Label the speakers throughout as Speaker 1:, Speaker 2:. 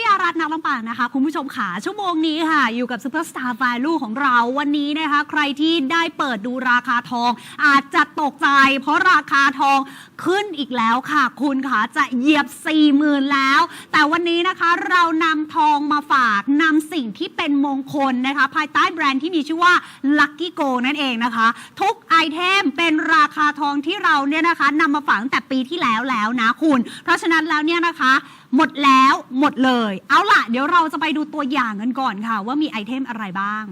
Speaker 1: ซี่อารัตน์นักลำปางนะคะ คุณผู้ชมขาชั่วโมงนี้ค่ะ อยู่กับซูเปอร์สตาร์ a l ลูของเราวันนี้นะคะ ใครที่ได้เปิดดูราคาทอง อาจจะตกใจ เพราะราคาทองขึ้นอีกแล้วค่ะ คุณค่ะจะเหยียบ 4 0,000 แล้ว แต่วันนี้นะคะเรานำทองมาฝากนำสิ่งที่เป็นมงคลนะคะ ภายใต้แบรนด์ที่มีชื่อว่า Lucky Go นั่นเองนะคะ ทุกไอเทมเป็นราคาทองที่เราเนี่ยนะคะนำมาฝากตั้งแต่ปีที่แล้วแล้วนะคุณ เพราะฉะนั้นแล้วเนี่ยนะคะ หมดแล้วหมดเลยเอาล่ะ เดี๋ยวเราจะไปดูตัวอย่างกันก่อนค่ะ ว่ามีไอเทมอะไรบ้าง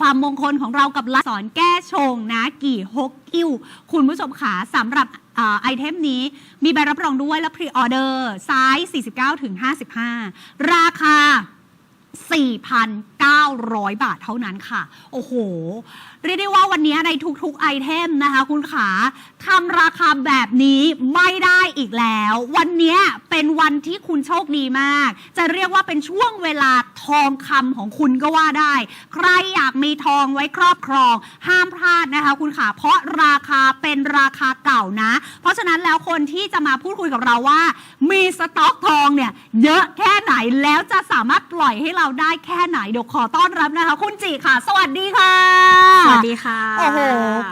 Speaker 1: ความมงคลของเรากับลักษณ์สอนแก้ชงนะกี่ฮกกิ้ว คุณผู้ชมขาสำหรับอไอเทมนี้มีใบรับรองด้วยและพรีออเดอร์ไซส์49ถึง55 ราคา 4,900 บาทเท่านั้นค่ะ โอ้โหเรียกได้ว่าวันนี้ในทุกๆไอเทมนะคะ คุณขาทำราคาแบบนี้ไม่ได้อีกแล้ว วันนี้เป็นวันที่คุณโชคดีมาก จะเรียกว่าเป็นช่วงเวลาทองคำของคุณก็ว่าได้ ใครอยากมีทองไว้ครอบครอง ห้ามพลาดนะคะ คุณขาเพราะราคาเป็นราคาเก่านะ เพราะฉะนั้นแล้วคนที่จะมาพูดคุยกับเราว่า มีสต็อกทองเนี่ยเยอะแค่ไหนแล้วจะสามารถปล่อยให้เราได้แค่ไหนเดี๋ยวขอต้อนรับนะคะ คุณจีค่ะ สวัสดีค่ะ
Speaker 2: สวัสดีค่ะ
Speaker 1: โอ้โห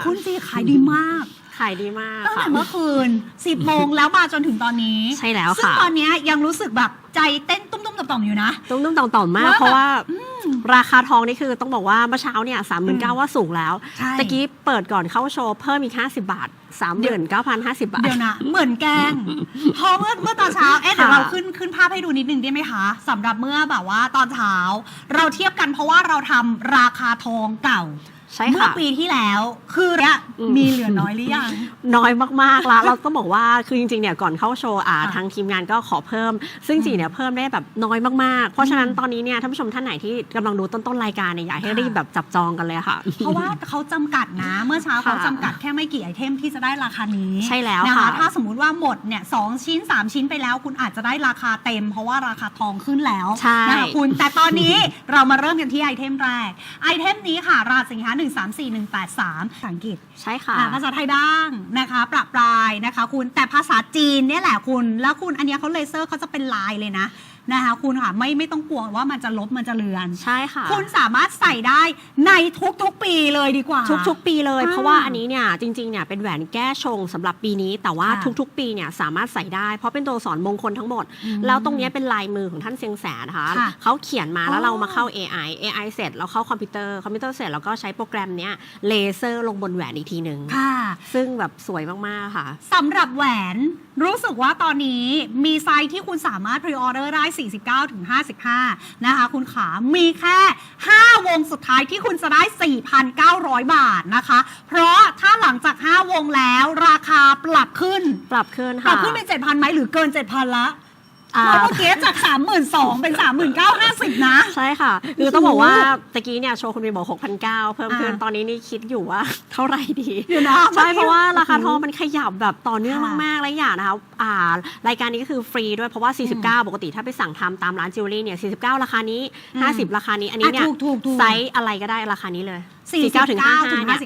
Speaker 1: คุณจีขายดีมาก
Speaker 2: ขายดีมาก
Speaker 1: ตั้งแต่
Speaker 2: ค่ะ
Speaker 1: เมื่อคืน 10โมงแล้วมาจนถึงตอนนี้
Speaker 2: ใช่แล้ว
Speaker 1: ซึ่ง
Speaker 2: ค่ะ
Speaker 1: ตอนนี้ยังรู้สึกแบบใจเต้นตุ้มๆต่อมๆอยู่นะ
Speaker 2: ตุ้มตุ้มต่อมต่อมมาก
Speaker 1: ว่า
Speaker 2: เพราะว่า
Speaker 1: อืม
Speaker 2: ราคาทองนี่คือต้องบอกว่าเมื่อเช้าเนี่ยสามหมื่นเก้าว่าสูงแล้ว
Speaker 1: ใช่
Speaker 2: ตะกี้เปิดก่อนเข้าโชว์เพิ่มอีกห้าสิบาทสามหมื่นเก้าพันห้าสิบบาท
Speaker 1: เดี๋ยวนะ เหมือนแกล้งเพราะเมื่อเมื่อตอนเช้าเอ๊ะเดี๋ยว
Speaker 2: ค่ะ
Speaker 1: เราขึ้นขึ้นภาพให้ดูนิดนึงได้ไหมคะสำหรับเมื่อแบบว่าตอนเช้า เราเทียบกันเพราะว่าเราทำราคาทองเก่า
Speaker 2: ใช่
Speaker 1: เมื่อ
Speaker 2: ค่ะ
Speaker 1: ปีที่แล้ว คือเนี่ย
Speaker 2: อืม
Speaker 1: มีเหลือน้อยหรือยัง
Speaker 2: น้อยมากๆแล้วเราต้องบอกว่าคือจริงๆเนี่ยก่อนเข้าโชว์อ่า
Speaker 1: ค่ะ
Speaker 2: ทางทีมงานก็ขอเพิ่ม ซึ่งจริงๆเนี่ยเพิ่มได้แบบน้อยมากๆ เพราะฉะนั้นตอนนี้เนี่ยท่านผู้ชมท่านไหนที่กำลังดูต้นๆรายการเนี่ยอยากให้
Speaker 1: ค่ะ
Speaker 2: รีบแบบจับจองกันเลยค่ะ
Speaker 1: เพราะว่าเขาจำกัดนะเมื่อเช้า
Speaker 2: ค่ะ
Speaker 1: เขาจำกัดแค่ไม่กี่ไอเทมที่จะได้ราคานี้
Speaker 2: ใช่แล้ว
Speaker 1: นะคะ
Speaker 2: ค่ะ
Speaker 1: ถ้าสมมุติว่าหมดเนี่ยสองชิ้น 3 ชิ้นไปแล้ว คุณอาจจะได้ราคาเต็ม เพราะว่าราคาทองขึ้นแล้ว
Speaker 2: ใช่
Speaker 1: นะคะคุณแต่ตอนนี้ เรามาเริ่มกันที่ไอเทมแรก ไอเทมนี้ค่ะ ราสินค้า1 3 4 1 8 3 ภาษาอังกฤษ
Speaker 2: ใช่ค่ะ
Speaker 1: อ่าภาษาไทยบ้างนะคะ ประปรายนะคะ คุณแต่ภาษาจีนเนี่ยแหละคุณ แล้วคุณอันเนี้ยเขาเลเซอร์เขาจะเป็นลายเลยนะ นะคะคุณค่ะไม่ไม่ต้องกลัวว่ามันจะลบมันจะเลือน
Speaker 2: ใช่ค่ะ
Speaker 1: คุณสามารถใส่ได้ในทุกๆปีเลยดีกว่า
Speaker 2: ทุกๆ ปีเลย
Speaker 1: อ่า
Speaker 2: เพราะว่าอันนี้เนี่ยจริงๆเนี่ยเป็นแหวนแก้ชงสำหรับปีนี้ แต่ว่า
Speaker 1: ค่ะ
Speaker 2: ทุกๆ ปีเนี่ยสามารถใส่ได้ เพราะเป็นตัวสอนมงคลทั้งหมด
Speaker 1: อืม
Speaker 2: แล้วตรงเนี้ยเป็นลายมือของท่านเซียงแสนะคะ
Speaker 1: ค่ะ
Speaker 2: เขาเขียนมาแล้
Speaker 1: อ๋
Speaker 2: ว
Speaker 1: อ
Speaker 2: เรามาเข้า AI AI เสร็จแล้วเข้าคอมพิวเตอร์คอมพิวเตอร์เสร็จแล้วก็ใช้โปรแกรมเนี้ยเลเซอร์ลงบนแหวนอีกทีหนึ่ง
Speaker 1: ค่ะ
Speaker 2: ซึ่งแบบสวยมากๆค่ะ
Speaker 1: สำหรับแหวนรู้สึกว่าตอนนี้มีไซส์ที่คุณสามารถพรีออเดอร์ได้49 ถึง 55 นะคะคุณขามีแค่ 5 วงสุดท้ายที่คุณจะได้ 4,900 บาทนะคะ เพราะถ้าหลังจาก 5 วงแล้วราคาปรับขึ้น
Speaker 2: ปรับขึ้น
Speaker 1: ปรั
Speaker 2: ค่ะ
Speaker 1: บขึ้นเป็น 7,000ไหมหรือเกิน 7,000ละ
Speaker 2: อ่า
Speaker 1: เพราะเมื่อกี้จาก 32,000เป็น 39,50 นะ
Speaker 2: ใช่ค่ะ คือต้องบอกว่าตะกี้เนี่ยโชว์คุณบีบอก6,900 เพิ่มขึ้น
Speaker 1: อ่า
Speaker 2: ตอนนี้นี่คิดอยู่ว่าเท่าไหร่ดี
Speaker 1: เดี๋ยวนะ
Speaker 2: ใช่เพราะว่าราคาทองมันขยับแบบต่อเนื่อง
Speaker 1: ค่ะ
Speaker 2: มากๆและอย่างนะคะอ่ารายการนี้ก็คือฟรีด้วยเพราะว่า 49 ปกติถ้าไปสั่งทำตามร้านจิวเวลรี่เนี่ย49 ราคานี้
Speaker 1: อืม
Speaker 2: 50 ราคานี้อันนี้เนี่ย
Speaker 1: อะถูกถูกถูก
Speaker 2: ไซส์อะไรก็ได้ราคานี้เลย
Speaker 1: 49
Speaker 2: ถึง
Speaker 1: ถึง
Speaker 2: 55เนี่ย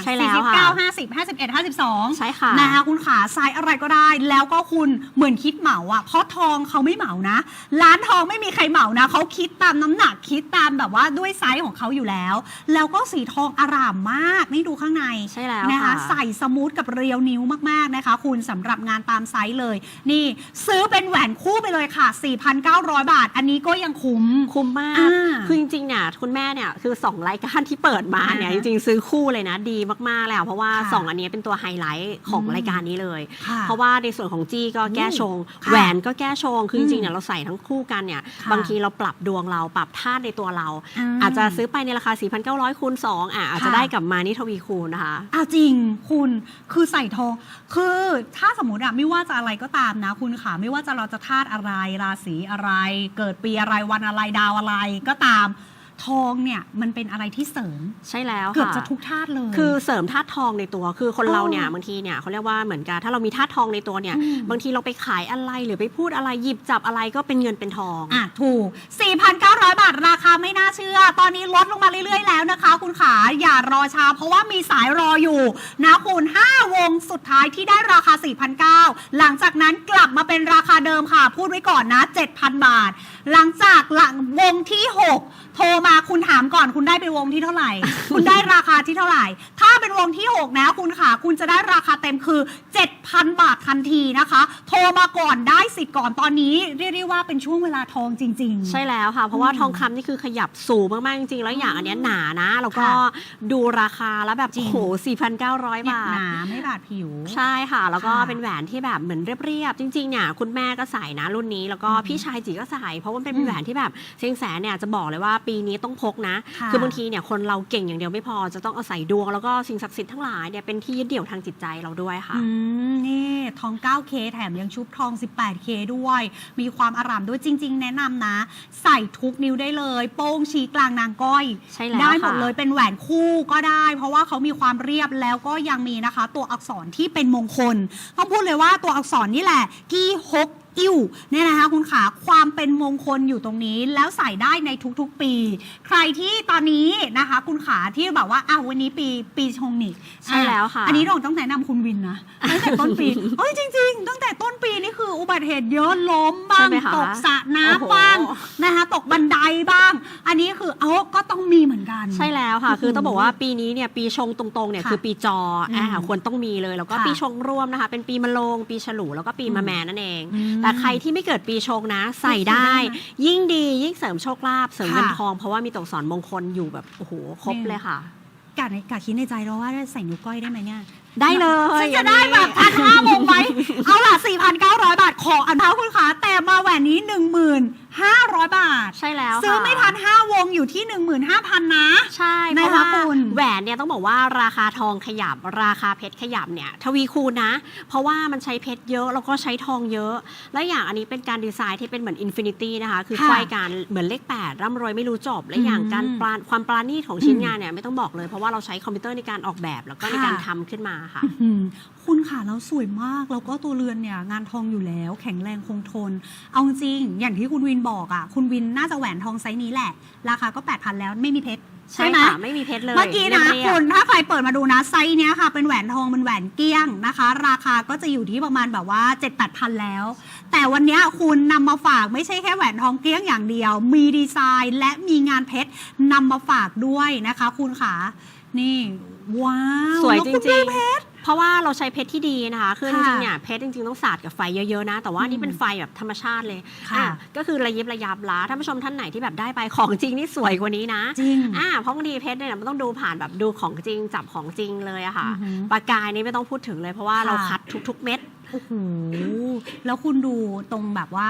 Speaker 1: 55
Speaker 2: ใช่แล้วค่ะ
Speaker 1: 49 50 51 52
Speaker 2: ใช่ค่ะ
Speaker 1: นะคะคุณขาไซส์อะไรก็ได้ แล้วก็คุณเหมือนคิดเหมาอะเพราะทองเขาไม่เหมานะ ร้านทองไม่มีใครเหมานะเขาคิดตามน้ำหนักคิดตามแบบว่าด้วยไซส์ของเขาอยู่แล้ว แล้วก็สีทองอร่ามมากนี่ดูข้างใน
Speaker 2: ใช่แล้ว
Speaker 1: นะคะ
Speaker 2: ค่ะ
Speaker 1: ใส่สมูทกับเรียวนิ้วมาก ๆ นะคะ คุณสำหรับงานตามไซส์เลย นี่ซื้อเป็นแหวนคู่ไปเลยค่ะ 4,900 บาท อันนี้ก็ยังคุ้ม
Speaker 2: คุ้มมาก
Speaker 1: อ่า
Speaker 2: คือจริงๆเนี่ยคุณแม่เนี่ยคือ 2 รายการที่เปิดมาเนี่ย
Speaker 1: อ่า
Speaker 2: จริงๆซื้อคู่เลยนะดีมากๆแล้ว เพราะว่า
Speaker 1: ค่ะ
Speaker 2: 2อันนี้เป็นตัวไฮไลท์ของ
Speaker 1: อืม
Speaker 2: รายการนี้เลย
Speaker 1: ค่ะ
Speaker 2: เพราะว่าในส่วนของจี้ก็แก้ชง
Speaker 1: ค่ะ
Speaker 2: แหวนก็แก้ชง คือจ
Speaker 1: อื
Speaker 2: ริงๆ
Speaker 1: ม
Speaker 2: เนี่ยเราใส่ทั้งคู่กันเนี่ย
Speaker 1: ค่ะ
Speaker 2: บางทีเราปรับดวงเราปรับธาตุในตัวเรา
Speaker 1: ม
Speaker 2: อาจจะซื้อไปในราคา 4,900คูณ2อะอาจจะ
Speaker 1: ค่ะ
Speaker 2: ได้กลับมานี่ทวีคูณนะคะ
Speaker 1: อ้าวจริงคุณคือใส่ทองคือถ้าสมมติอะไม่ว่าจะอะไรก็ตามนะคุณค่ะไม่ว่าจะเราจะธาตุอะไรราศีอะไร เกิดปีอะไรวันอะไรดาวอะไรก็ตาม ทองเนี่ยมันเป็นอะไรที่เสริม
Speaker 2: ใช่แล้ว
Speaker 1: เกือบ
Speaker 2: ค่ะ
Speaker 1: จะทุกธาตุเลย
Speaker 2: คือเสริมธาตุทองในตัว คือคนเราเนี่ย
Speaker 1: อ๋อ
Speaker 2: บางทีเนี่ยเขาเรียกว่าเหมือนกันถ้าเรามีธาตุทองในตัวเนี่ย
Speaker 1: อืม
Speaker 2: บางทีเราไปขายอะไรหรือไปพูดอะไรหยิบจับอะไรก็เป็นเงินเป็นทอง
Speaker 1: อะถูก 4,900 บาทราคาไม่น่าเชื่อ ตอนนี้ลดลงมาเรื่อยๆแล้วนะคะ คุณขาอย่ารอช้าเพราะว่ามีสายรออยู่นะคุณ5วงสุดท้ายที่ได้ราคา 4,900 หลังจากนั้นกลับมาเป็นราคาเดิมค่ะ พูดไว้ก่อนนะ 7,000 บาทหลังจากหลังวงที่ 6 โทรมาคุณถามก่อนคุณได้เป็นวงที่เท่าไหร่ คุณได้ราคาที่เท่าไหร่ ถ้าเป็นวงที่ 6 นะคุณขาคุณจะได้ราคาเต็มคือ 7,000 บาททันทีนะคะ โทรมาก่อนได้สิทธิ์ก่อนตอนนี้เรียกได้ว่าเป็นช่วงเวลาทองจริง ๆ
Speaker 2: ใช่แล้วค่ะ เพราะว่า
Speaker 1: อืม
Speaker 2: ทองคำนี่คือขยับสูงมาก ๆ จริง ๆ แล้วอย่างอันเนี้ยหนานะ แล้วก็
Speaker 1: ค่ะ
Speaker 2: ดูราคาแล้วแบบ
Speaker 1: จริง
Speaker 2: โอ้โห4,900
Speaker 1: เนี่ย
Speaker 2: บา
Speaker 1: ห
Speaker 2: ท
Speaker 1: นาไม่บาดผิว
Speaker 2: ใช่ค่ะ แล้วก็
Speaker 1: ค่ะ
Speaker 2: เป็นแหวนที่แบบเหมือนเรียบๆจริงๆเนี่ยคุณแม่ก็ใส่นะรุ่นนี้แล้วก็
Speaker 1: อืม
Speaker 2: พี่ชายจีก็ใส่เพราะว่ามันเป็น
Speaker 1: อืม
Speaker 2: แหวนที่แบบเชียงแสนเนี่ยจะบอกเลยว่าปีนี้ต้องพกนะ
Speaker 1: ค่ะ
Speaker 2: คือบางทีเนี่ยคนเราเก่งอย่างเดียวไม่พอจะต้องอาศัยดวงแล้วก็สิ่งศักดิ์สิทธิ์ทั้งหลายเนี่ยเป็นที่ยึดเหนี่ยวทางจิตใจเราด้วยค่ะ
Speaker 1: อืมนี่ทอง 9K แถมยังชุบทอง 18K ด้วย มีความอารามด้วยจริง ๆ แนะนำนะ ใส่ทุกนิ้วได้เลย โป้งชี้กลางนางก้อย
Speaker 2: ใช่แล้ว
Speaker 1: ได้หมด
Speaker 2: ค่ะ
Speaker 1: เลยเป็นแหวนคู่ก็ได้ เพราะว่าเขามีความเรียบแล้วก็ยังมีนะคะ ตัวอักษรที่เป็นมงคลต้องพูดเลยว่าตัวอักษรนี่แหละ ที่ฮก อิ่วเนี่ยนะคะคุณขาความเป็นมงคลอยู่ตรงนี้ แล้วใส่ได้ในทุกๆปี ใครที่ตอนนี้นะคะ คุณขาที่แบบว่าอ้าววันนี้ปีปีชงนี่
Speaker 2: ใช่แล้วค่ะ
Speaker 1: อันนี้เราต้องแนะนำคุณวินนะตั้งแต่ต้นปีเฮ้ยจริง ๆ ตั้งแต่ต้นปีนี่คืออุบัติเหตุเยอะล้มบ้าง
Speaker 2: ใช่ไหมคะ
Speaker 1: ตกสระ
Speaker 2: โอ้โห
Speaker 1: น้ำบ้างนะคะตกบันไดบ้าง อันนี้คือเอาก็ต้องมีเหมือนกัน
Speaker 2: ใช่แล้วค่ะ
Speaker 1: โอ้โห
Speaker 2: คือต้องบอกว่าปีนี้เนี่ยปีชงตรงๆเนี่ย
Speaker 1: ค่ะ
Speaker 2: คือปีจอ
Speaker 1: อืม
Speaker 2: อ่าควรต้องมีเลย แล้วก็
Speaker 1: ค่ะ
Speaker 2: ปีชงร่วมนะคะ เป็นปีมะโรงปีฉลูแล้วก็ปี
Speaker 1: อืม
Speaker 2: มะแม่นั่นเอง
Speaker 1: อืม
Speaker 2: แต่ใครที่ไม่เกิดปีชงนะ ใส่ได้
Speaker 1: ใส่ได้นะ
Speaker 2: ยิ่งดียิ่งเสริมโชคลาภเสริม
Speaker 1: ค่ะ
Speaker 2: เงินทองเพราะว่ามีตัวอักษรมงคลอยู่แบบโอ้โหครบ
Speaker 1: นี่
Speaker 2: เลยค่ะ
Speaker 1: กะในกะคิดในใจเราว่าใส่นิ้วก้อยได้ไหมเนี่ย
Speaker 2: ได้เลย
Speaker 1: ฉันจะได้แบบพันห้าวงไหมเอาล่ะ 4,900 บาทขออันเท้าคุณขาแต่มาแหวนนี้ 1,500 บาท
Speaker 2: ใช่แล้ว
Speaker 1: ซื้อ
Speaker 2: ค่ะ
Speaker 1: ไม่ทัน 5 วงอยู่ที่ 15,000 นะ
Speaker 2: ใช่
Speaker 1: นะ
Speaker 2: เพราะ
Speaker 1: คะ
Speaker 2: ว่า
Speaker 1: คุณ
Speaker 2: แหวนเนี่ยต้องบอกว่าราคาทองขยับ ราคาเพชรขยับเนี่ยทวีคูณนะ เพราะว่ามันใช้เพชรเยอะ แล้วก็ใช้ทองเยอะ และอย่างอันนี้เป็นการดีไซน์ที่เป็นเหมือนอินฟินิตี้นะคะ คือ
Speaker 1: ค่ะ
Speaker 2: ไขว้กันเหมือนเลข 8 ร่ำรวยไม่รู้จบ และอย่าง
Speaker 1: อืม
Speaker 2: การปราณความปราณีตของชิ้น
Speaker 1: อืม
Speaker 2: งานเนี่ยไม่ต้องบอกเลย เพราะว่าเราใช้คอมพิวเตอร์ในการออกแบบแล้วก็ใน
Speaker 1: ค่ะ
Speaker 2: การทำขึ้นมาค่ะ
Speaker 1: อืมคุณค่ะแล้วสวยมาก แล้วก็ตัวเรือนเนี่ย งานทองอยู่แล้ว แข็งแรงคงทน เอาจริงอย่างที่คุณวินบอกอะคุณวินน่าจะแหวนทองไซส์นี้แหละ ราคาก็ 8,000 แล้วไม่มีเพชร
Speaker 2: ใช่
Speaker 1: ไหม
Speaker 2: ค่ะไม่มีเพชรเลย
Speaker 1: เมื่อกี้นะ
Speaker 2: เรียบๆ
Speaker 1: คุณถ้าใครเปิดมาดูนะไซส์เนี้ยค่ะ เป็นแหวนทองเป็นแหวนเกี้ยงนะคะ ราคาก็จะอยู่ที่ประมาณแบบว่า7 8 0 0 0 แล้ว แต่วันเนี้ยคุณนำมาฝากไม่ใช่แค่แหวนทองเกี้ยงอย่างเดียว มีดีไซน์และมีงานเพชรนำมาฝากด้วยนะคะ คุณขานี่ ว้าว
Speaker 2: สวย
Speaker 1: แล้
Speaker 2: จ
Speaker 1: คุณ
Speaker 2: ริ
Speaker 1: ได้
Speaker 2: งๆ เพราะว่าเราใช้เพชรที่ดีนะคะ คือจ
Speaker 1: ค่ะ
Speaker 2: ริงๆเนี่ยเพชรจริงๆต้องสาดกับไฟเยอะๆนะ แต่ว่าอัน
Speaker 1: อื
Speaker 2: นี่
Speaker 1: ม
Speaker 2: เป็นไฟแบบธรรมชาติเลย
Speaker 1: ค่ะ
Speaker 2: อะก็คือระยิบระยับละท่านผู้ชมท่านไหนที่แบบได้ไปของจริงนี่สวยกว่านี้นะ
Speaker 1: จริง
Speaker 2: อ่าเพราะบางทีเพชรเนี่ยมันต้องดูผ่านแบบดูของจริงจับของจริงเลยอะค่ะ
Speaker 1: อือหือ
Speaker 2: ปากกายนี่ไม่ต้องพูดถึงเลยเพราะว่า
Speaker 1: ค่ะ
Speaker 2: เราคัดทุก ๆ เม็ด
Speaker 1: โอ้โหแล้วคุณดูตรงแบบว่า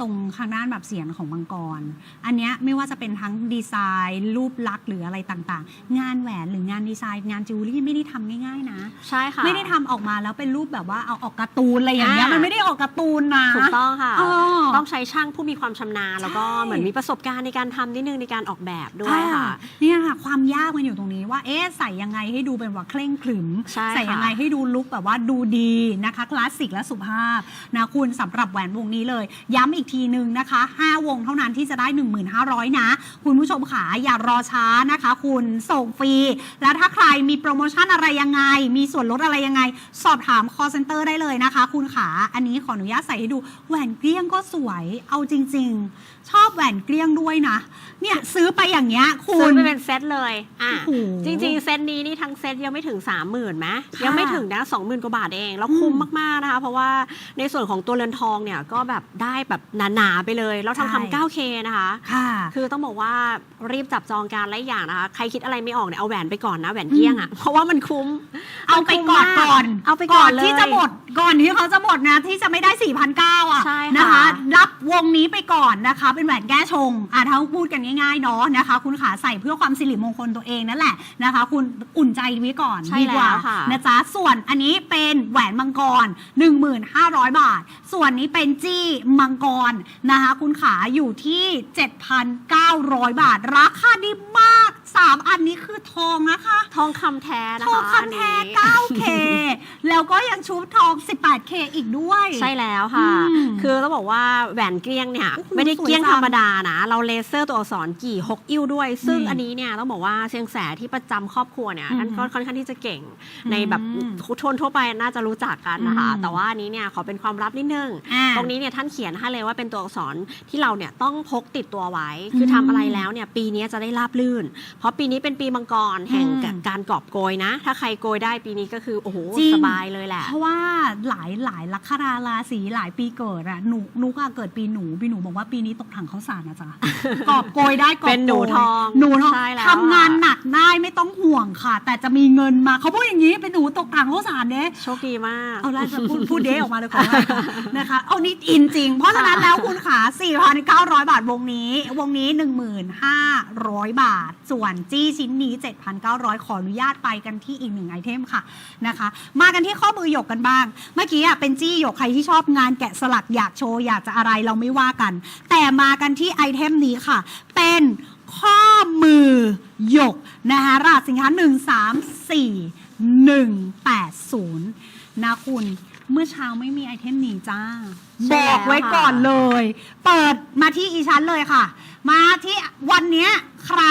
Speaker 1: ตรงข้างด้านแบบเสียงของมังกร อันเนี้ยไม่ว่าจะเป็นทั้งดีไซน์ รูปลักษณ์หรืออะไรต่างๆ งานแหวนหรืองานดีไซน์ งานจิวเวลรี่ไม่ได้ทำง่ายๆนะ
Speaker 2: ใช่ค่ะ
Speaker 1: ไม่ได้ทำออกมาแล้วเป็นรูปแบบว่าเอาออกการ์ตูนอะไรอย่างเงี้ย
Speaker 2: อ่ามั
Speaker 1: มันไม่ได้ออกการ์ตูนนะ
Speaker 2: ถูกต้องค่ะ
Speaker 1: อ๋อ
Speaker 2: ต้องใช้ช่างผู้มีความชำนาญ แล้วก็
Speaker 1: ใช่
Speaker 2: เหมือนมีประสบการณ์ในการทำนิดนึงในการออกแบบด้วยค่ะ
Speaker 1: เนี่ยค่ะความยากมันอยู่ตรงนี้ว่าเอ๊ะใส่ยังไงให้ดูเป็นว่าเคร่งขรึม
Speaker 2: ใช่ค่ะ
Speaker 1: ใส่ยังไงให้ดูลุคแบบว่าดูดีนะคะคลาสสิกและสุภาพนะคุณสำหรับแหวนวงนี้เลย ย้ำอีกทีนึงนะคะ 5 วงเท่านั้นที่จะได้ 1,500 นะ คุณผู้ชมขาอย่ารอช้านะคะ คุณส่งฟรี แล้วถ้าใครมีโปรโมชั่นอะไรยังไง มีส่วนลดอะไรยังไง สอบถาม call center ได้เลยนะคะ คุณขาอันนี้ขออนุญาตใส่ให้ดูแหวนเกลี้ยงก็สวยเอาจริง ๆ ชอบแหวนเกลี้ยงด้วยนะ เนี่ยซื้อไปอย่างเงี้ยคุ
Speaker 2: ซื้อ
Speaker 1: ณ
Speaker 2: ไปเป็นเซตเลยอะ
Speaker 1: โอ้โห
Speaker 2: จริง ๆ เซตนี้นี่ทั้งเซตยังไม่ถึง 3 0,000ไหม
Speaker 1: ค่ะ
Speaker 2: ยังไม่ถึงนะ 20,000 กว่าบาทเอง แล้ว
Speaker 1: อืม
Speaker 2: คุ้มมาก ๆ นะคะเพราะว่าในส่วนของตัวเรือนทองเนี่ยก็แบบได้แบบหนาๆไปเลย แล้ว
Speaker 1: ใช่
Speaker 2: ทำทำ 9K นะคะ
Speaker 1: ค่ะ
Speaker 2: คือต้องบอกว่ารีบจับจองการและอีกอย่างนะคะ ใครคิดอะไรไม่ออกเนี่ยเอาแหวนไปก่อนนะแหวนเกี้ยงอะเพราะว่ามันคุ้ม
Speaker 1: เอาไปก่อน
Speaker 2: มัคุ้มม
Speaker 1: ก่อน
Speaker 2: เอาไปก่อนเลย
Speaker 1: ที่จะหมดก่อนที่เขาจะหมดนะที่จะไม่ได้4,900อะ
Speaker 2: ใช่ค่ะ
Speaker 1: นะคะ รับวงนี้ไปก่อนนะคะ เป็นแหวนแก้ชงอะถ้าพูดกันง่ายๆเนาะนะคะ คุณขาใส่เพื่อความสิริมงคลตัวเองนั่นแหละนะคะ คุณอุ่นใจไว้ก่อน
Speaker 2: ใช่
Speaker 1: ดีกว่า
Speaker 2: แล้วค่ะ
Speaker 1: นะจ๊ะส่วนอันนี้เป็นแหวนมังกร1,500 บาท ส่วนนี้เป็นจี้มังกรนะคะ คุณขาอยู่ที่ 7,900 บาท ราคาดีมาก 3อันนี้คือทองนะคะ
Speaker 2: ทองคำแท้นะ
Speaker 1: ทอง
Speaker 2: คะ
Speaker 1: คำแท้
Speaker 2: อันนี้
Speaker 1: 9K แล้วก็ยังชุบทอง 18K อีกด้วย
Speaker 2: ใช่แล้วค่ะ
Speaker 1: อืม
Speaker 2: คือต้องบอกว่าแหวนเกลี้ยงเนี่ย
Speaker 1: โอ้โห
Speaker 2: ไม่ได้เกลี้ยง
Speaker 1: สวยจัง
Speaker 2: ธรรมดานะ เราเลเซอร์ตัวอักษรกี่หกอิ้วด้วย ซึ่ง
Speaker 1: นี่
Speaker 2: อันนี้เนี่ยต้องบอกว่าเชียงแสที่ประจำครอบครัวเนี่ย
Speaker 1: อืม
Speaker 2: ท่านก็ค่อนข้างที่จะเก่ง
Speaker 1: อืม
Speaker 2: ในแบบทุนทั่วไปน่าจะรู้จักกันนะคะ
Speaker 1: อืม
Speaker 2: แต่ว่าอันนี้เนี่ยขอเป็นความลับนิดนึง
Speaker 1: อ่า
Speaker 2: ตรงนี้เนี่ยท่านเขียนให้เลยว่าเป็นตัวอักษรที่เราเนี่ยต้องพกติดตัวไว้ คือทำอะไรแล้วเนี่ยปีนี้จะได้ราบลื่นเพราะปีนี้เป็นปีมังกรแห่ง
Speaker 1: อืม
Speaker 2: การกอบโกยนะ ถ้าใครโกยได้ปีนี้ก็คือโอ้โห
Speaker 1: จริง
Speaker 2: สบายเลยแหละ
Speaker 1: เพราะว่าหลายหลายลัคนาราศีหลายปีเกิดอะหนูนุกอะเกิดปีหนูปีหนูบอกว่าปีนี้ตกถังข้าวสารนะจ๊ะกอบโกยได้กอบโกย
Speaker 2: เป็นหนูทอง
Speaker 1: หนูทอง
Speaker 2: ใช่แล้ว
Speaker 1: ทำงานหนักได้ไม่ต้องห่วงค่ะ แต่จะมีเงินมาเขาพูดอย่างนี้เป็นหนูตกถังข้าวสารเด้
Speaker 2: โชคดีมาก
Speaker 1: เอาละจะพูดพูดเด้ออกมาเลยขอไว้ค่ะนะคะเอานี่อินจริง เพราะฉะนั้นแล้วคุณขา4,900 บาทวงนี้ วงนี้ 1,500 บาทส่วนจี้ชิ้นนี้ 7,900 ขออนุญาตไปกันที่อีกหนึ่งไอเทมค่ะนะคะ มากันที่ข้อมือหยกกันบ้าง เมื่อกี้อะเป็นจี้หยกใครที่ชอบงานแกะสลักอยากโชว์อยากจะอะไรเราไม่ว่ากัน แต่มากันที่ไอเทมนี้ค่ะ เป็นข้อมือหยกนะคะรหัสสินค้า 134 180 นะคุณเมื่อเช้าไม่มีไอเทมนี้จ้า บอกไว้ก่อนเลย เปิดมาที่อีชั้นเลยค่ะ มาที่วันนี้ใคร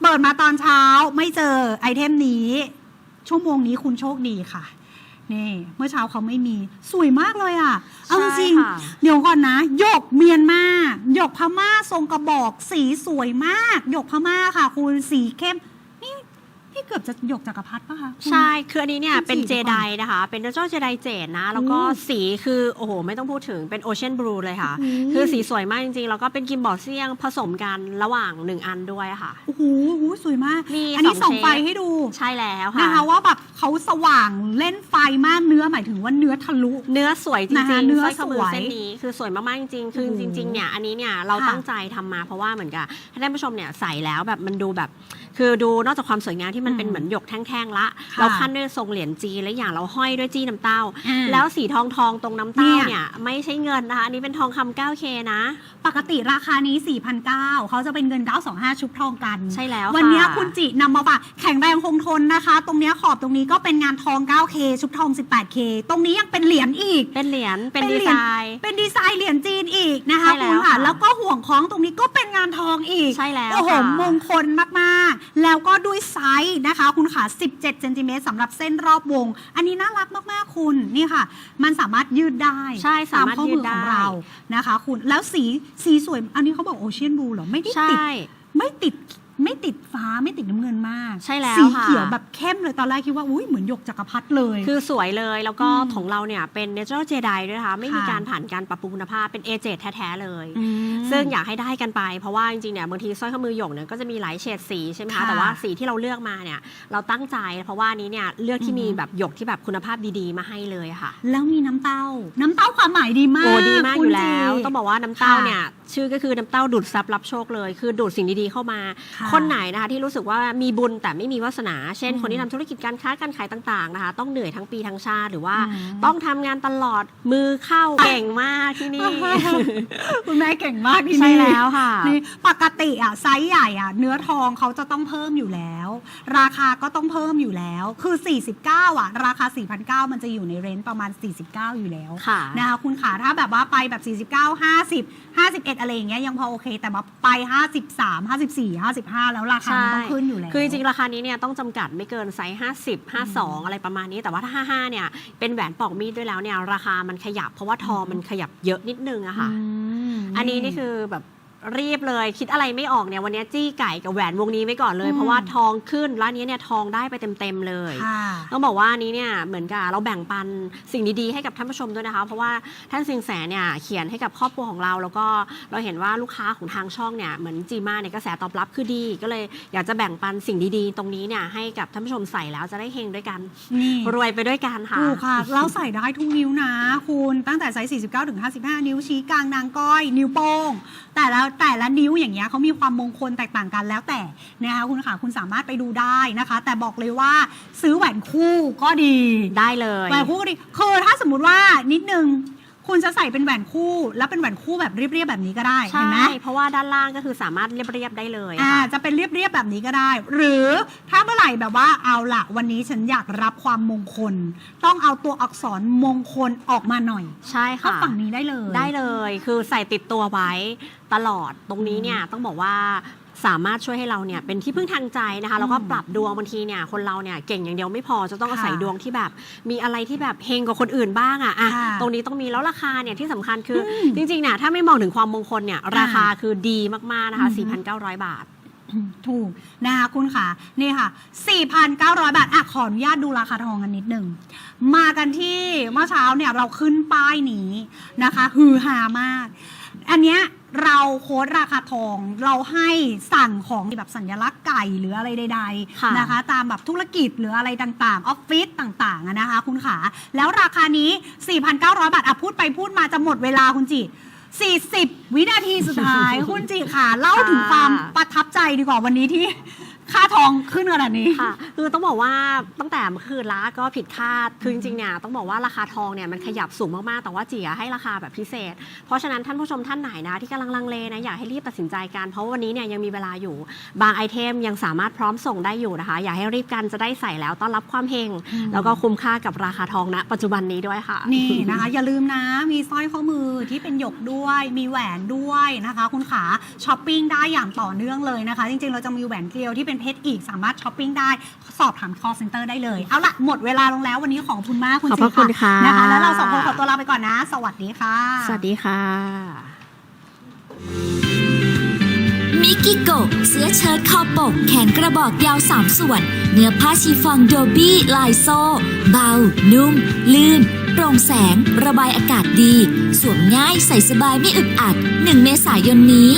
Speaker 1: เปิดมาตอนเช้าไม่เจอไอเทมนี้ ชั่วโมงนี้คุณโชคดีค่ะ นี่ เมื่อเช้าเขาไม่มีสวยมากเลยอะ เอาจริง
Speaker 2: ใช่ค่ะ
Speaker 1: ๆเดี๋ยวก่อนนะ หยกเมียนมาหยกพม่าทรงกระบอกสีสวยมาก หยกพม่าค่ะ คุณสีเข้ม นี่นี่เกือบจะหยกจักรพรรดิปะคะคุณ
Speaker 2: ใช่ คืออันนี้เนี่ย
Speaker 1: คุณ
Speaker 2: เป็น
Speaker 1: สี
Speaker 2: เจ
Speaker 1: เดี๋ยวก่
Speaker 2: ได
Speaker 1: อน
Speaker 2: นะคะ เป็นเจ้าเจไดเจดนะ แล้วก็
Speaker 1: โอ้
Speaker 2: สีคือ โอ้โห ไม่ต้องพูดถึง เป็นโอเชียนบลูเลยค่ะ
Speaker 1: โอ้โห
Speaker 2: คือสีสวยมากจริงๆ แล้วก็เป็นกิมบอร์ดเซียงผสมกันระหว่างหนึ่งอันด้วยค่ะ
Speaker 1: โอ้โหโอ้โหสวยมาก
Speaker 2: มี
Speaker 1: อันนี้
Speaker 2: ส
Speaker 1: ส่
Speaker 2: อ
Speaker 1: องง
Speaker 2: เชฟ
Speaker 1: ไฟให้ดู
Speaker 2: ใช่แล้วค่ะ
Speaker 1: นะคะว่าแบบเขาสว่างเล่นไฟมากเนื้อหมายถึงว่าเนื้อทะลุ
Speaker 2: เนื้อสวยจ
Speaker 1: นะ
Speaker 2: ริ
Speaker 1: คะ
Speaker 2: ง
Speaker 1: เนื้
Speaker 2: ๆ
Speaker 1: อ
Speaker 2: สร้อยข้อมือ
Speaker 1: สวย
Speaker 2: เส้นนี้คือสวยมากๆจริงๆคือ
Speaker 1: โอ้โห
Speaker 2: จริงๆเนี่ยอันนี้เนี่ยเรา
Speaker 1: ค่ะ
Speaker 2: ตั้งใจทำมาเพราะว่าเหมือนกับให้ท่านผู้ชมเนี่ยใส่แล้วแบบมันดูแบบ คือดูนอกจากความสวยงามที่มันเป็น
Speaker 1: อืม
Speaker 2: เหมือนหยกแท่งๆละ
Speaker 1: ค่ะ
Speaker 2: เราขั้นด้วยทรงเหรียญจีนและอย่างเราห้อยด้วยจี้น้ำเต้า
Speaker 1: อ่า
Speaker 2: แล้วสีทองทองๆตรงน้ำเต้า
Speaker 1: เนี่ย
Speaker 2: เนี่ยไม่ใช่เงินนะคะอันนี้เป็นทองคำ 9K นะ
Speaker 1: ปกติราคานี้ 4,900เขาจะเป็นเงิน 925 ชุบทองกัน
Speaker 2: ใช่แล้ว
Speaker 1: วันเนี้ย
Speaker 2: ค่ะ
Speaker 1: คุณจินำมาฝากแข็งแรงคงทนนะคะ ตรงเนี้ยขอบตรงนี้ก็เป็นงานทอง 9K ชุบทอง 18K ตรงนี้ยังเป็นเหรียญอีก
Speaker 2: เป็นเหรียญ เป็น
Speaker 1: เป็น
Speaker 2: ดี
Speaker 1: เหรี
Speaker 2: ไซ
Speaker 1: ยญ
Speaker 2: น์
Speaker 1: เป็นดีไซน์เหรียญจีนอีกนะคะ
Speaker 2: ใช่แล้ว
Speaker 1: คุณค่ะ
Speaker 2: ค่ะ
Speaker 1: แล้วก็ห่วงคล้องตรงนี้ก็เป็นงานทองอีก
Speaker 2: ใช่แล้ว
Speaker 1: โอ้โห
Speaker 2: ค่ะ
Speaker 1: มงคลมาก ๆแล้วก็ด้วยไซส์นะคะ คุณขา17เซนติเมตรสำหรับเส้นรอบวง อันนี้น่ารักมากๆคุณนี่ค่ะ มันสามารถยืดได้
Speaker 2: ใช่สามารถ
Speaker 1: ข้อ
Speaker 2: ยื
Speaker 1: มื
Speaker 2: ด
Speaker 1: อ
Speaker 2: ได้
Speaker 1: ของเรานะคะ คุณแล้วสีสีสวย อันนี้เขาบอกโอเชียนบลูเหรอไม่ได้
Speaker 2: ใช่
Speaker 1: ติดไม่ติด ไม่ติดฟ้าไม่ติดน้ำเงินมาก
Speaker 2: ใช่แล้ว
Speaker 1: สี
Speaker 2: ค่ะ
Speaker 1: เขียวแบบเข้มเลยตอนแรกคิดว่าอุ้ยเหมือนหยกจักรพรรดิเลย
Speaker 2: คือสวยเลยแล้วก็
Speaker 1: อืม
Speaker 2: ของเราเนี่ยเป็น Natural Jedi ด้วยนะคะ ไม่มี
Speaker 1: ค่ะ
Speaker 2: การผ่านการปรับปรุงคุณภาพเป็น A7 แท้ ๆ เลย
Speaker 1: ม
Speaker 2: ซึ่งอยากให้ได้กันไป เพราะว่าจริงๆเนี่ยบางทีสร้อยข้อมือหยกเนี่ยก็จะมีหลายเฉดสีใช่ไหมคะ
Speaker 1: ค่ะ
Speaker 2: แต่ว่าสีที่เราเลือกมาเนี่ยเราตั้งใจ เพราะว่านี้เนี่ยเลือกที่มี
Speaker 1: อืม
Speaker 2: แบบหยกที่แบบคุณภาพดีๆ มาให้เลยค่ะ
Speaker 1: แล้วมีน้ำเต้า น้ำเต้าความหมายดีมาก
Speaker 2: โอ้ดีมาก
Speaker 1: คุ
Speaker 2: อ
Speaker 1: ณ
Speaker 2: ยู่แล้ว
Speaker 1: จี
Speaker 2: ต้องบอกว่าน้ำเต้า
Speaker 1: ค่ะ
Speaker 2: เนี่ย ชื่อก็คือน้ำเต้าดูดซับรับโชคเลย คือดูดสิ่งดีๆเข้ามา
Speaker 1: ค่ะ
Speaker 2: คนไหนนะคะที่รู้สึกว่ามีบุญแต่ไม่มีวาสนา เช่น
Speaker 1: อืม
Speaker 2: คนที่ทำธุรกิจการค้าการขายต่างๆนะคะ ต้องเหนื่อยทั้งปีทั้งชาติหรือว่า
Speaker 1: อืม
Speaker 2: ต้องทำงานตลอดมือเข้าเก่งมากที่นี่
Speaker 1: คุณแม่เก่งมากที่
Speaker 2: ใช่
Speaker 1: นี่
Speaker 2: แล้วค่ะ
Speaker 1: นี่ปกติอะไซส์ใหญ่อะเนื้อทองเขาจะต้องเพิ่มอยู่แล้ว ราคาก็ต้องเพิ่มอยู่แล้ว คือ 49 อะ ราคา 4,900 มันจะอยู่ในเรนจ์ประมาณ 49 อยู่แล้ว
Speaker 2: ค่ะ
Speaker 1: นะคะคุณขาถ้าแบบว่าไปแบบ 49 50 51อะไรอย่างเงี้ยยังพอโอเค แต่มาไป 53 54 55 แล้วราคามันต้องขึ้นอยู่แล้ว
Speaker 2: คือจริงๆ ราคานี้เนี่ยต้องจำกัดไม่เกินไซส์50 52 อะไรประมาณนี้ แต่ว่าถ้า 55 เนี่ยเป็นแหวนปอกมีดด้วยแล้วเนี่ยราคามันขยับเพราะว่าทองมันขยับเยอะนิดนึงอะค่ะ
Speaker 1: ม
Speaker 2: อันนี้นี่คือแบบ รีบเลยคิดอะไรไม่ออกเนี่ยวันนี้จี้ไก่กับแหวนวงนี้ไว้ก่อนเลย
Speaker 1: อืม
Speaker 2: เพราะว่าทองขึ้นร้านนี้เนี่ยทองได้ไปเต็มๆเลย
Speaker 1: ค่ะ
Speaker 2: ต้องบอกว่าอันนี้เนี่ยเหมือนกับเราแบ่งปันสิ่งดีๆให้กับท่านผู้ชมด้วยนะคะ เพราะว่าท่านสิงแสเนี่ยเขียนให้กับครอบครัวของเรา แล้วก็เราเห็นว่าลูกค้าของทางช่องเนี่ยเหมือนจีมาเนี่ยกระแสตอบรับคือดี ก็เลยอยากจะแบ่งปันสิ่งดีๆ ตรงนี้เนี่ยให้กับท่านผู้ชมใส่แล้วจะได้เฮงด้วยกัน
Speaker 1: นี่
Speaker 2: รวยไปด้วยกันค่ะ
Speaker 1: ถูกค่ะเราใส่ได้ทุกนิ้วนะ คุณตั้งแต่ไซส์49ถึง55 นิ้วชี้กลางนางก้อย นิ้วโป้งแต่ละแต่ละนิ้วอย่างเงี้ยเขามีความมงคลแตกต่างกันแล้วแต่นะคะคุณค่ะคุณสามารถไปดูได้นะคะ แต่บอกเลยว่าซื้อแหวนคู่ก็ดี
Speaker 2: ได้เลย
Speaker 1: แหวนคู่ก็ดีคือถ้าสมมติว่านิดนึง คุณจะใส่เป็นแหวนคู่ แล้วเป็นแหวนคู่แบบเรียบๆแบบนี้ก็ได้
Speaker 2: ใช่
Speaker 1: เห็นไหม
Speaker 2: เพราะว่าด้านล่างก็คือสามารถเรียบๆได้เลย
Speaker 1: อ่า
Speaker 2: ค่ะ
Speaker 1: จะเป็นเรียบๆแบบนี้ก็ได้ หรือถ้าเมื่อไหร่แบบว่าเอาละวันนี้ฉันอยากรับความมงคล ต้องเอาตัวอักษรมงคลออกมาหน่อย
Speaker 2: ใช่
Speaker 1: ก็
Speaker 2: ค่ะ
Speaker 1: ฝั่งนี้ได้เลย
Speaker 2: ได้เลยคือใส่ติดตัวไว้ตลอดตรงนี้เนี่ยต้องบอกว่า สามารถช่วยให้เราเนี่ยเป็นที่พึ่งทางใจนะคะแล้วก็
Speaker 1: อืม
Speaker 2: ปรับดวงบางทีเนี่ยคนเราเนี่ยเก่งอย่างเดียวไม่พอจะต้องอาศัย
Speaker 1: ค่ะ
Speaker 2: ดวงที่แบบ มีอะไรที่แบบเฮงกว่าคนอื่นบ้างอะอะ
Speaker 1: ค่ะ
Speaker 2: ตรงนี้ต้องมีแล้วราคาเนี่ยที่สำคัญคืออ
Speaker 1: ม
Speaker 2: จริงๆเนี่ยถ้าไม่มองถึงความมงคลเนี่ยราคาคือดีมากๆนะคะ
Speaker 1: อือฮึ
Speaker 2: 4,900 บาท
Speaker 1: ถูกนะคะคุณค่ะ นี่ค่ะ 4,900 บาท อะ ขออนุญาตดูราคาทองกันนิดหนึ่ง มากันที่เมื่อเช้าเนี่ยเราขึ้นป้ายนี้นะคะ ฮือฮามาก อันเนี้ยเราโค้ดราคาทองเราให้สั่งของแบบสัญลักษณ์ไก่หรืออะไรใด
Speaker 2: ค่ะ
Speaker 1: ๆนะคะ ตามแบบธุรกิจหรืออะไรต่างๆ ออฟฟิศต่างๆอะนะคะ คุณขา แล้วราคานี้ 4,900 บาทอะพูดไปพูดมาจะหมดเวลาคุณจิ 40 วินาทีสุดท้าย คุณจิค่ะ เล่าถึงความประทับใจดีกว่าวันนี้ที่ ค่าทองขึ้นขนาดนี้
Speaker 2: ค่ะคือต้องบอกว่าตั้งแต่เมื่อคืนละก็ผิดคาดคือจริงๆเนี่ยต้องบอกว่าราคาทองเนี่ยมันขยับสูงมากๆแต่ว่าจีอะให้ราคาแบบพิเศษ เพราะฉะนั้นท่านผู้ชมท่านไหนนะที่กำลังลังเลนะอยากให้รีบตัดสินใจกันเพราะว่าวันนี้เนี่ยยังมีเวลาอยู่ บางไอเทมยังสามารถพร้อมส่งได้อยู่นะคะ อยากให้รีบกันจะได้ใส่แล้วต้อนรับความเฮง
Speaker 1: อืม
Speaker 2: แล้วก็คุ้มค่ากับราคาทองณปัจจุบันนี้ด้วยค่ะ
Speaker 1: นี่นะคะ อย่าลืมนะมีสร้อยข้อมือที่เป็นหยกด้วยมีแหวนด้วยนะคะ คุณขาช้อปปิ้งได้อย่างต่อเนื่องเลยนะคะ จริงๆ เราจะมีแหวนเกลียวที่เป็นเพชรอีกสามารถช้อปปิ้งได้ สอบถาม call center ได้เลย เอาละหมดเวลาลงแล้ววันนี้ขอบคุณมากคุณ
Speaker 2: ขอบ
Speaker 1: จิ
Speaker 2: พระคุณค่ะ
Speaker 1: นะคะแล้วเราสองคนขอตัวลาไปก่อนนะ สวัสดีค่ะ
Speaker 2: สวัสดีค่ะ
Speaker 3: มิกิโกะเสื้อเชิ้ตคอปก แขนกระบอกยาว3ส่วน เนื้อผ้าชีฟองโดบี้ลายโซ่ เบา นุ่ม ลื่นโปร่งแสง ระบายอากาศดี สวมง่ายใส่สบายไม่อึดอัด 1 เมษายนนี้